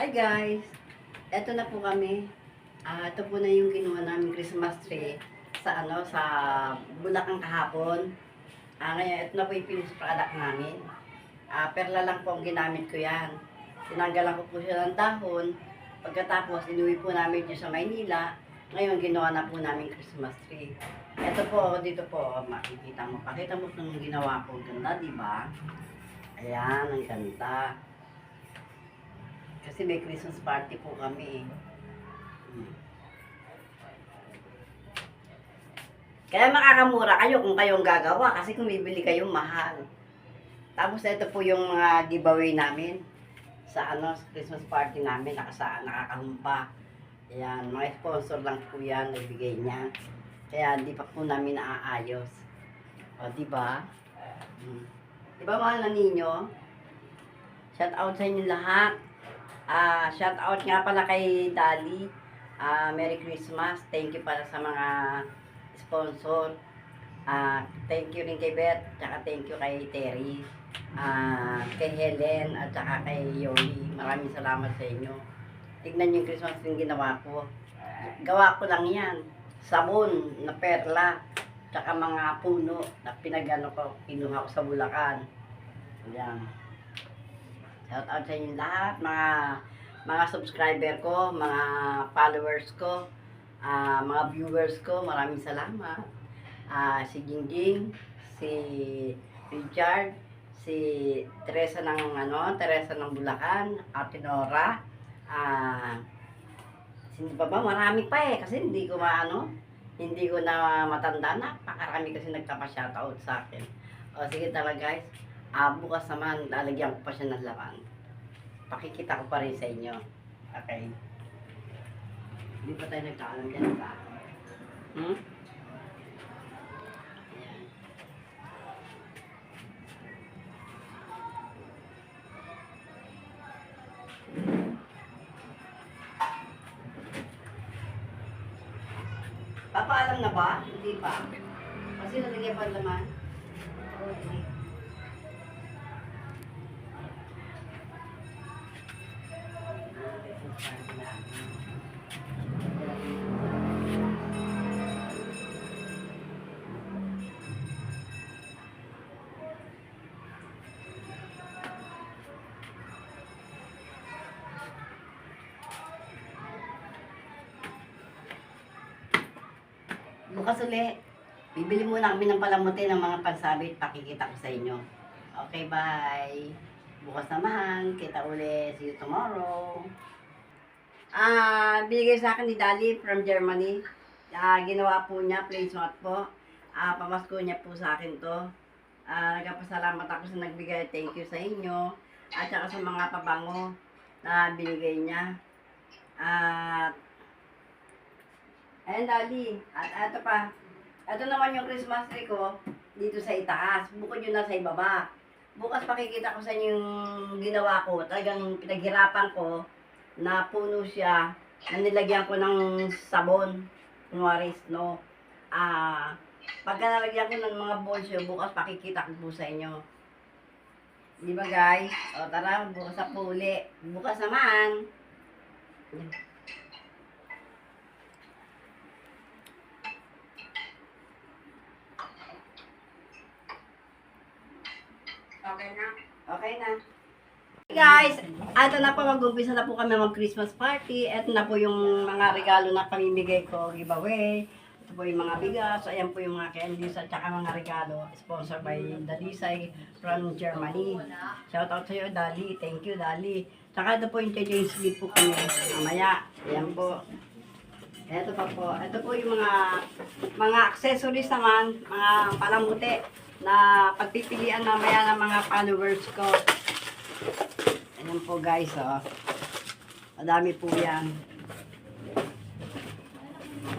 Hi guys! Eto na po kami. Ah, ito po na yung kinuha namin Christmas tree sa ano sa Bulacan kahapon. Ah, ngayon ito na po yung finished product namin. Ah, perla lang po ang ginamit ko yan. Tinanggalan ko po siya ng dahon. Pagkatapos, inuwi po namin dito sa Maynila. Ngayon, ginawa na po namin Christmas tree. Ito po, dito po, makikita mo. Pakita mo itong ginawa ko. Ganda, di ba? Ayan, ang ganda. Kasi may Christmas party po kami. Hmm. Kaya makakamura kayo kung kayong gagawa kasi kung bibili kayo mahal. Tapos ito po yung mga giveaway namin sa ano Christmas party namin nakasa nakakahumpa. Ayan, mga sponsor lang po yan nagbigay niya. Kaya hindi pa po namin naaayos. O, di ba? Hmm. Di ba mahal ninyo? Shout out sa inyo lahat. Ah, shout out nga pala kay Dali. Ah, Merry Christmas. Thank you para sa mga sponsor. Ah, thank you rin kay Beth, tsaka thank you kay Terry. Ah, kay Helen at tsaka kay Yoli. Maraming salamat sa inyo. Tignan yung Christmas yung ginawa ko. Gawa ko lang yan. Sabon na perla. Tsaka mga puno na pinagano ko, kinuha ko sa Bulacan. Yan. Shout out sa inyo lahat, mga mga subscriber ko, mga followers ko, ah, mga viewers ko, maraming salamat. Ah, si Jingjing, si Richard, si Teresa ng ano, Teresa ng Bulacan, Ate Nora, ah, sino pa ba? Marami pa eh, kasi hindi ko maano, hindi ko na matanda na, pakarami kasi nagkapa-shoutout sa akin. O sige talaga guys, Ah, bukas naman, lalagyan ko pa siya ng laman. Pakikita ko pa rin sa inyo. Okay. Hindi pa tayo nagkaalam dyan, ba? Hmm? Ayan. Papaalam na ba? Hindi pa. Kasi nalagyan pa laman. Oo, hindi. Bukas uli, bibili muna kami ng palamuti ng mga pansabit, pakikita ko sa inyo. Okay, bye. Bukas naman, kita uli. See you tomorrow. Ah, binigay sa akin ni Dali from Germany. Ah, ginawa po niya, place mat po. Ah, pamasko niya po sa akin to. Ah, nagpasalamat ako sa nagbigay. Thank you sa inyo. At saka sa mga pabango na binigay niya. At Ayan, Dali. At ito pa. Ito naman yung Christmas tree ko dito sa itaas. Bukod yun na sa ibaba. Bukas pakikita ko sa inyo yung ginawa ko. Talagang pinaghirapan ko na puno siya na nilagyan ko ng sabon. Kunwari snow. Ah, pagka nalagyan ko ng mga bolsyo, bukas pakikita ko po sa inyo. Di ba guys? O tara, bukas sa puli. Bukas naman. Okay na. Okay na. Hey guys, ito na po, mag-umpisa na po kami mag-Christmas party. Ito na po yung mga regalo na pamimigay ko, giveaway. Ito po yung mga bigas. Ayan po yung mga candies at saka mga regalo. Sponsored by Dalisay from Germany. Shout out sa iyo, Dali. Thank you, Dali. Tsaka ito po yung James Lee po kami. Mamaya. Ayan po. Ito pa po. Ito po yung mga mga accessories naman, mga palamuti na pagpipilian mamaya ng mga followers ko. Ayan po guys, oh. Madami po yan.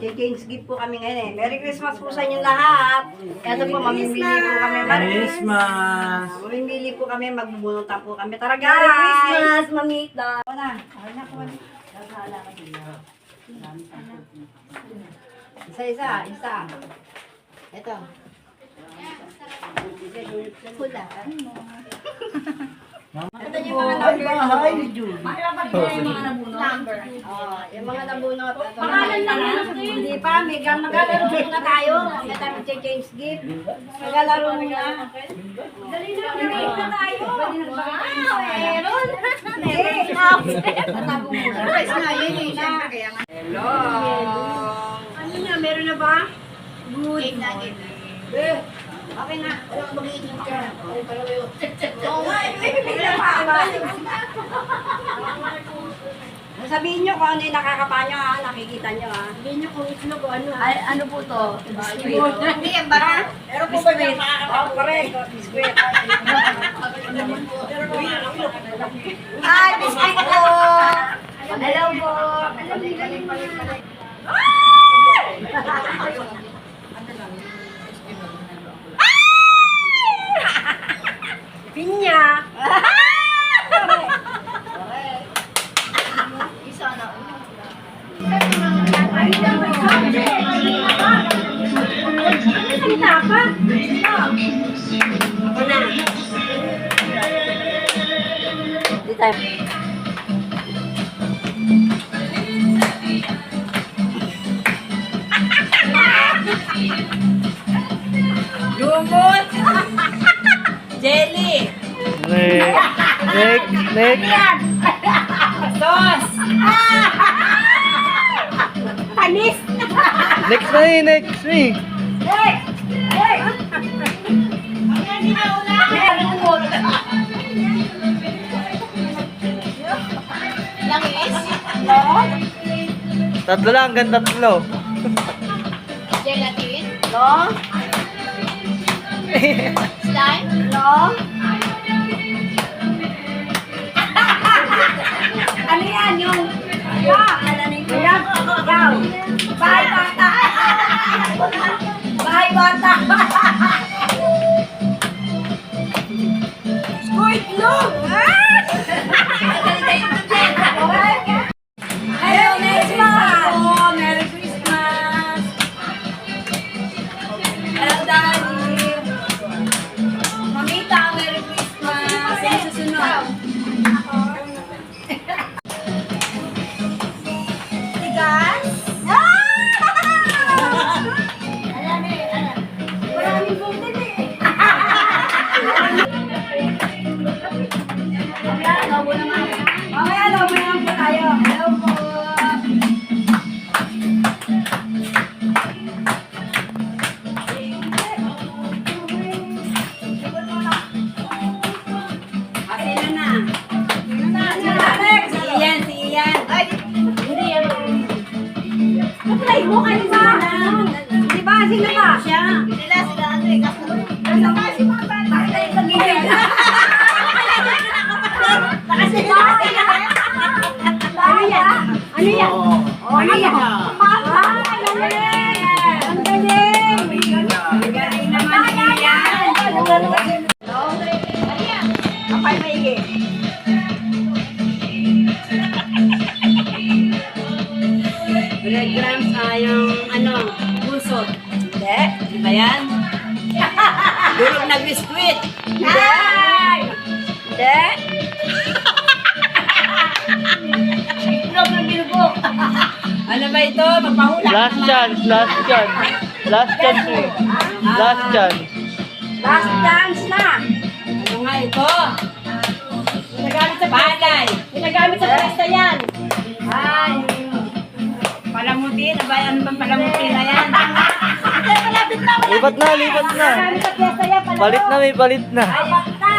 Change gift po kami ngayon eh. Merry Christmas po sa inyo lahat. Ito po, mamimili po kami. Merry Christmas! Mamimili po kami, magbubunutan po kami. Tara guys! Merry Christmas, Mamita! Ako na. Ako na po. Naghala ka din. Isa-isa, isa. Ito. Hulaan mo. Ay, bahay ni Julie. Oh, yung mga nabunot. ito na. Pangalan lang yan. Hindi pa, mega maglalaro muna tayo. May tayo change gift. Maglalaro muna. Dali na, mag na tayo. Wow, meron. Tatago muna. Guys, nga, yun. Hello. Ano na, meron na ba? Good. Game na, game na. Okay na. Oo nga, eh, pa ba? Sabihin nyo kung ano yung nakakapa nyo ha, nakikita nyo ha. Sabihin niyo kung itlog o ano. Ay, ano po to? Biskuit. Hindi, yan ba? Pero po ba yung makakapa? Oh, correct. Biskuit. Ay, biskuit po! Hello po. Pinya. Lumot! Jelly! Next. Next. Next. Sauce! Panis. Next na eh. Next eh. Hey! Hey! Lumot! Langis? No? Tatlo lang. Hanggang tatlo. Gelatin? No? Slime? No? Last naman. chance. Last chance. Last chance eh. Last chance. Last dance na. Ano nga ito? Ginagamit sa Palay. Ginagamit sa pesta yan. Ay. Palamuti. Ano ba yan? Bang palamuti na yan? Lipat na. Lipat na. Ginagamit sa pesta yan. Pala Palit na. May palit na. Apat na.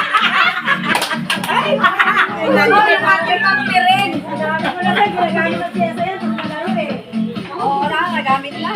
Ano? Ay, pati pampirin. Sabi ko na ba, ginagamit sa pesta yan. Ang malaro eh. Oo na. Nagamit na.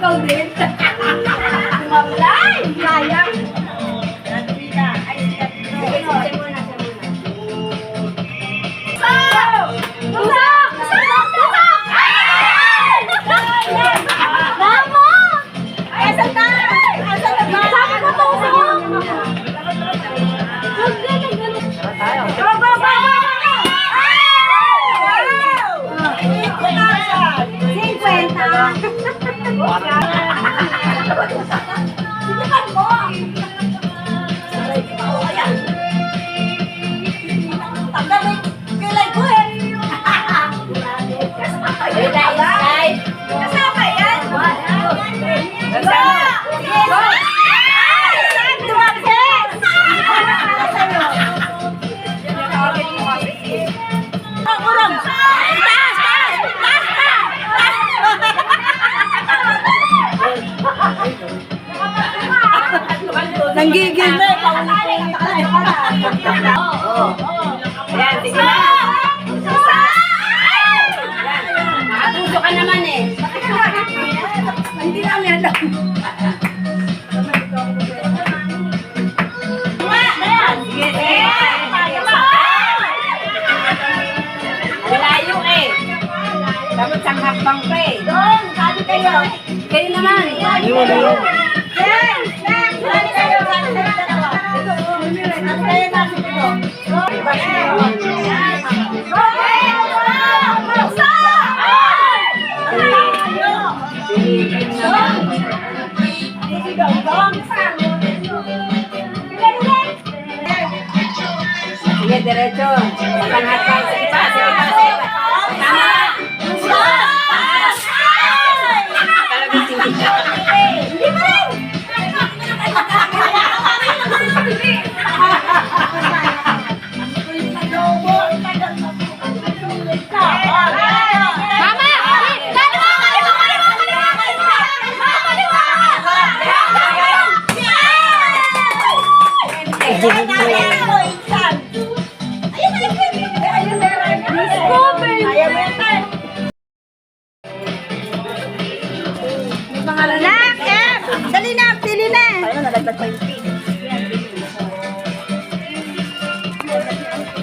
Ikaw din? Ayan, sige na. Makatuso ka naman eh. Hindi namin alam. Sige, sige. Malayo eh. Dapat sa hakbang pa eh. Doon, sabi kayo. Kayo naman. Yun, yun. Yes! Yes! Kayo. Sabi kayo. Ito, oh. Ang kayo ito. Sige, diretso. Panghatang. Sige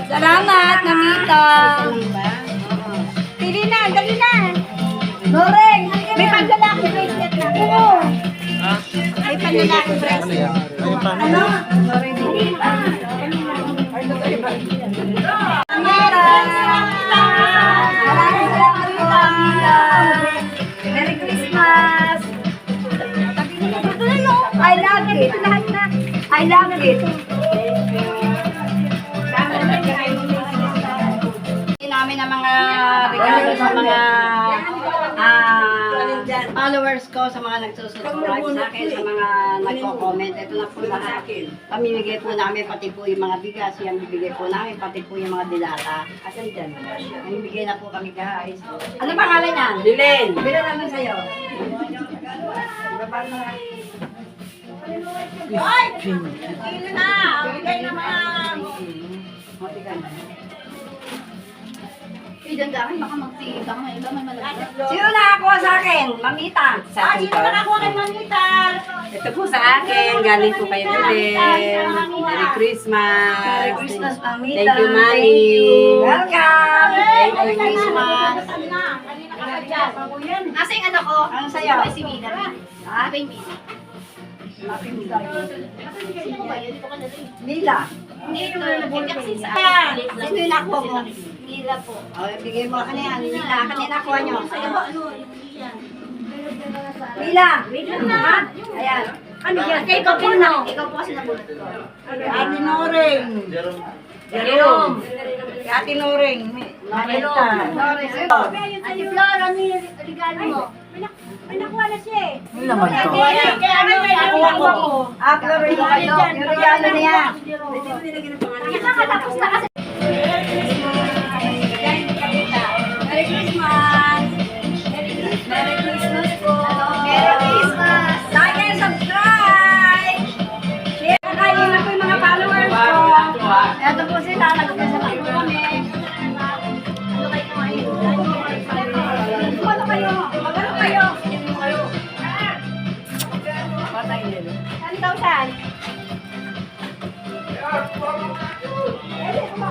Salamat, Namita! Pili na! Dali na! Noreng! May panlalaki bracelet na. Oo! May panlalaki bracelet. Ano? Merry Christmas! I love it. I love it. Namin ang mga regalo sa mga ah, followers ko, sa mga nagsusubscribe sa akin, sa mga nagko-comment. Ito na po lahat. Pamimigay po namin, pati po yung mga bigas. Yan bibigay po namin, pati po yung mga dilata. Asan dyan? Bibigay na po kami guys. Ano pangalan niyan? Bilin. Bilin namin sa'yo. Ay! Kilo na! Bigay na mga... Matigan. dandahan, baka magti, baka may iba may malagay. Sino nakakuha sa akin? Mamita. Sa akin to. Ito po sa akin. Galing po kayo ulit. Merry Christmas. Merry Christmas, Mamita. Thank you, Mami. Thank you. Welcome. Merry Christmas! Nasa yung ano ko? Ano sa'yo? Ay, si Mina. Ha? Mina. Ka sa Sino yung nakuha mo? Mila po. O, bigay mo kanina. Mila, kanina nakuha nyo. Mila. Ha? Ayan. Ano yan? Kay ikaw po na. Ikaw po kasi nabulat ko. Ate Noring. Jerome. Ate Noring. Marita. Ate Flora, ano yung regalo mo? May nakuha na siya eh. Ano naman to? Kaya ano may Nakuha ko. Aplo regalo. Yung regalo niya. Nakakatapos na kasi. Merry Christmas! Merry Christmas po! Merry Christmas! Like and subscribe! Share na kayo na po yung mga followers ko. Ito po sila, nagpasalamat po kami. Daw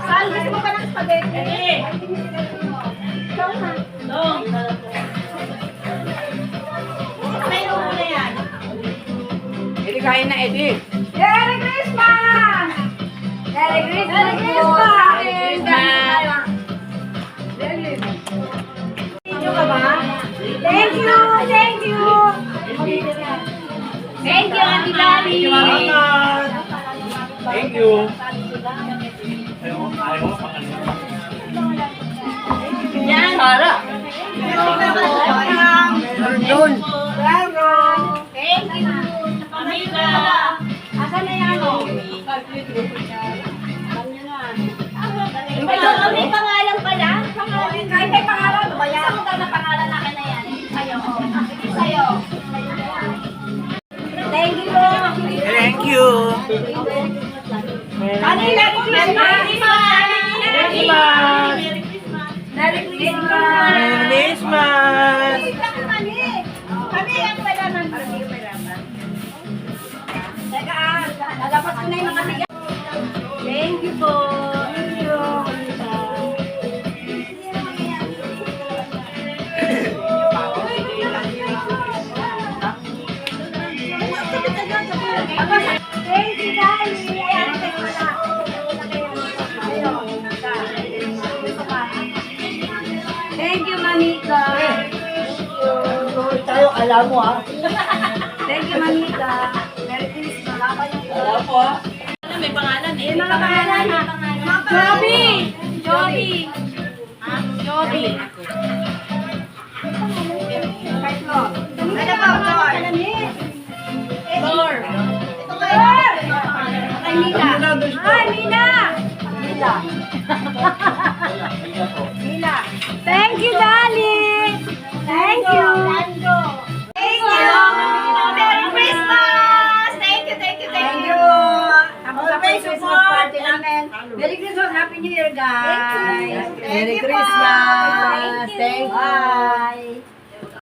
saan? Gusto mo ba ng spaghetti? Ikaw na. May ulo na yan. Hindi kaya na edit. Merry Christmas! Merry Christmas! Merry Christmas! Thank you ka ba? Thank you! Thank you! Thank you, Auntie Lali. Thank you. Ayaw mo, ayaw mo, ano. Yan. Sara. You. Kanina po, Merry Christmas! Merry Christmas. Merry Christmas! Kami ang palaman. Teka lalapas ko na yung mga. Thank you po. Alam mo ah. Thank you, Mamita. Merry Christmas. Alam mo ah. May pangalan eh. Mga pangalan ha. Joby! Joby! Ha? Joby. Kahit mo. Ano pa, Flor? Flor. Flor! Ay, Mila. Ay! Mila. Mila. Thank you, darling. Thank you. Happy New Year, guys. Merry Christmas. Thank you. Bye.